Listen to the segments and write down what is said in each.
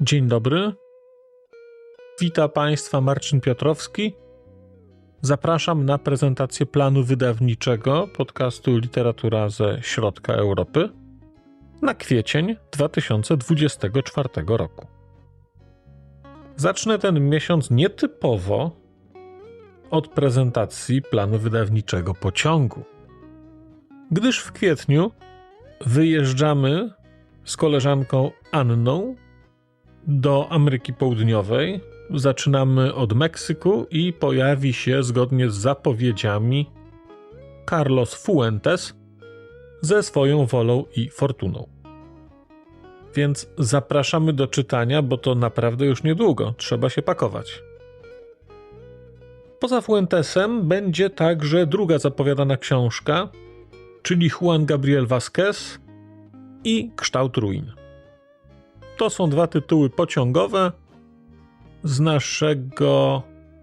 Dzień dobry. Witam Państwa Marcin Piotrowski. Zapraszam na prezentację planu wydawniczego podcastu Literatura ze Środka Europy na kwiecień 2024 roku. Zacznę ten miesiąc nietypowo od prezentacji planu wydawniczego pociągu, gdyż w kwietniu wyjeżdżamy z koleżanką Anną do Ameryki Południowej. Zaczynamy od Meksyku i pojawi się zgodnie z zapowiedziami Carlos Fuentes ze swoją wolą i fortuną. Więc zapraszamy do czytania, bo to naprawdę już niedługo, trzeba się pakować. Poza Fuentesem będzie także druga zapowiadana książka, czyli Juan Gabriel Vázquez i Kształt Ruin. To są dwa tytuły pociągowe z naszego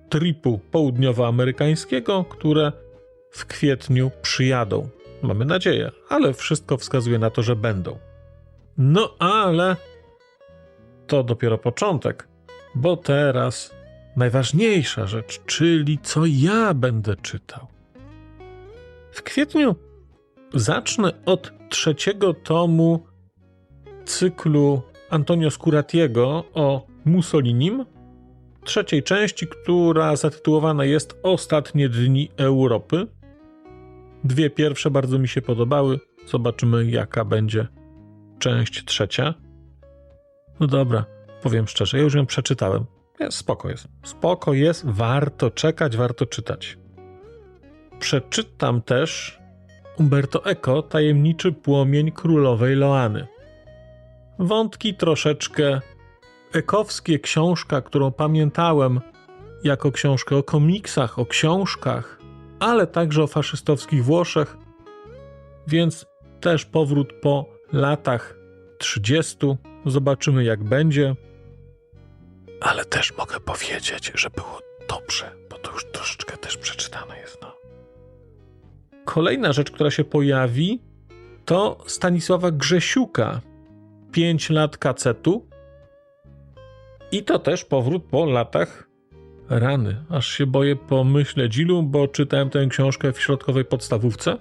tripu południowoamerykańskiego, które w kwietniu przyjadą. Mamy nadzieję, ale wszystko wskazuje na to, że będą. No ale to dopiero początek, bo teraz najważniejsza rzecz, czyli co ja będę czytał. W kwietniu zacznę od trzeciego tomu cyklu Antonio Scuratiego o Mussolinim, trzeciej części, która zatytułowana jest Ostatnie dni Europy. Dwie pierwsze bardzo mi się podobały. Zobaczymy, jaka będzie część trzecia. No dobra, powiem szczerze, ja już ją przeczytałem. Jest, spoko jest. Spoko jest, warto czekać, warto czytać. Przeczytam też Umberto Eco Tajemniczy płomień królowej Loany. Wątki troszeczkę ekowskie, książka, którą pamiętałem jako książkę o komiksach, o książkach, ale także o faszystowskich Włoszech, więc też powrót po latach 30. Zobaczymy, jak będzie. Ale też mogę powiedzieć, że było dobrze, bo to już troszeczkę też przeczytane jest. No. Kolejna rzecz, która się pojawi, to Stanisława Grzesiuka. 5 lat kacetu. I to też powrót po latach rany. Aż się boję pomyśleć ilu, bo czytałem tę książkę w środkowej podstawówce.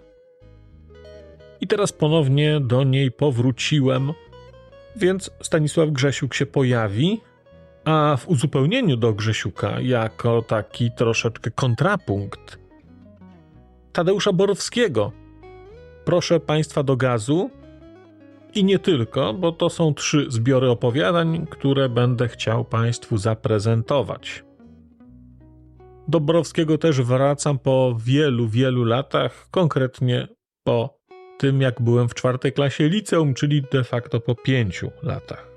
I teraz ponownie do niej powróciłem, więc Stanisław Grzesiuk się pojawi, a w uzupełnieniu do Grzesiuka, jako taki troszeczkę kontrapunkt, Tadeusza Borowskiego. Proszę Państwa do gazu i nie tylko, bo to są trzy zbiory opowiadań, które będę chciał Państwu zaprezentować. Do Borowskiego też wracam po wielu, wielu latach, konkretnie po tym, jak byłem w czwartej klasie liceum, czyli de facto po pięciu latach.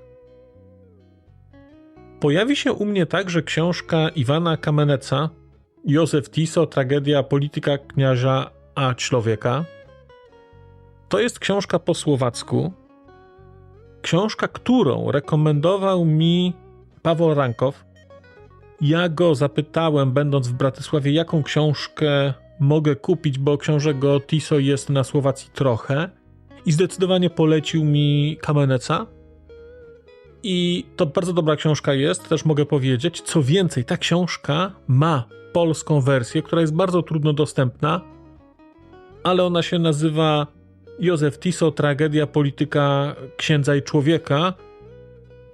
Pojawi się u mnie także książka Iwana Kameneca Józef Tiso, Tragedia polityka kniaża a człowieka. To jest książka po słowacku. Książka, którą rekomendował mi Paweł Rankow. Ja go zapytałem, będąc w Bratysławie, jaką książkę mogę kupić, bo książek go Tiso jest na Słowacji trochę. I zdecydowanie polecił mi Kameneca. I to bardzo dobra książka jest, też mogę powiedzieć. Co więcej, ta książka ma polską wersję, która jest bardzo trudno dostępna, ale ona się nazywa Józef Tiso Tragedia polityka księdza i człowieka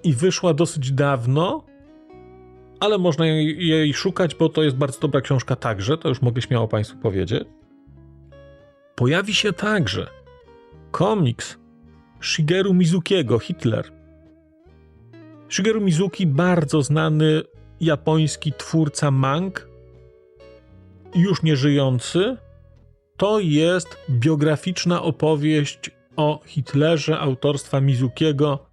i wyszła dosyć dawno, ale można jej, jej szukać, bo to jest bardzo dobra książka także, to już mogę śmiało Państwu powiedzieć. Pojawi się także komiks Shigeru Mizukiego, Hitler. Shigeru Mizuki, bardzo znany japoński twórca mang, już nieżyjący, to jest biograficzna opowieść o Hitlerze autorstwa Mizukiego.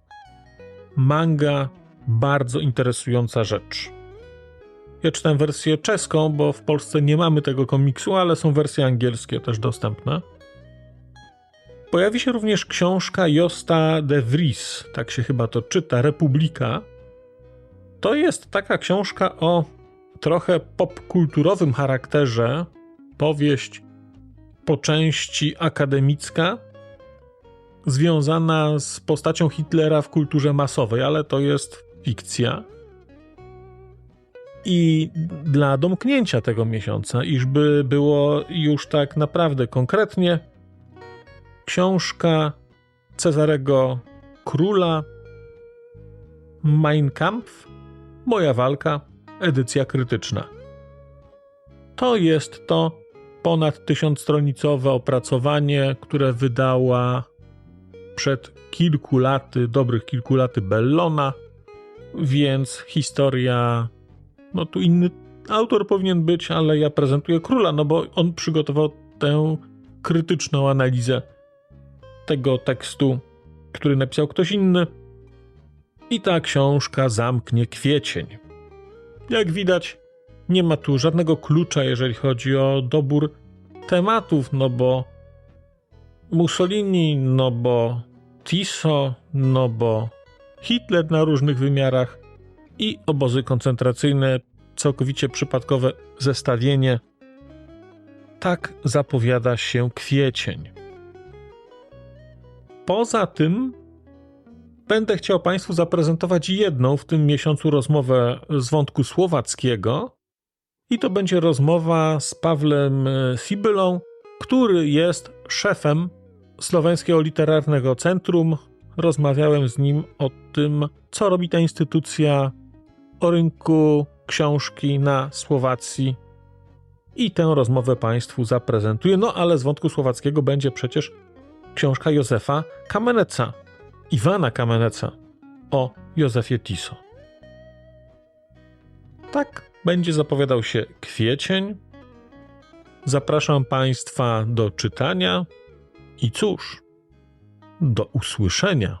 Manga, bardzo interesująca rzecz. Ja czytam wersję czeską, bo w Polsce nie mamy tego komiksu, ale są wersje angielskie też dostępne. Pojawi się również książka Josta de Vries, tak się chyba to czyta, Republika. To jest taka książka o trochę popkulturowym charakterze, powieść po części akademicka, związana z postacią Hitlera w kulturze masowej, ale to jest fikcja. I dla domknięcia tego miesiąca, iżby było już tak naprawdę konkretnie, książka Cezarego Króla Mein Kampf, Moja walka, edycja krytyczna. To jest to ponad tysiącstronicowe opracowanie, które wydała przed kilku laty, dobrych kilku laty Bellona, więc historia, no tu inny autor powinien być, ale ja prezentuję króla, no bo on przygotował tę krytyczną analizę tego tekstu, który napisał ktoś inny. I ta książka zamknie kwiecień. Jak widać, nie ma tu żadnego klucza, jeżeli chodzi o dobór tematów, no bo Mussolini, no bo Tiso, no bo Hitler na różnych wymiarach i obozy koncentracyjne, całkowicie przypadkowe zestawienie. Tak zapowiada się kwiecień. Poza tym będę chciał Państwu zaprezentować jedną w tym miesiącu rozmowę z wątku słowackiego. I to będzie rozmowa z Pawłem Sibylą, który jest szefem Słoweńskiego Literarnego Centrum. Rozmawiałem z nim o tym, co robi ta instytucja, o rynku książki na Słowacji. I tę rozmowę Państwu zaprezentuję. No ale z wątku słowackiego będzie przecież książka Józefa Kameneca, Iwana Kameneca o Józefie Tiso. Tak będzie zapowiadał się kwiecień. Zapraszam Państwa do czytania i cóż, do usłyszenia.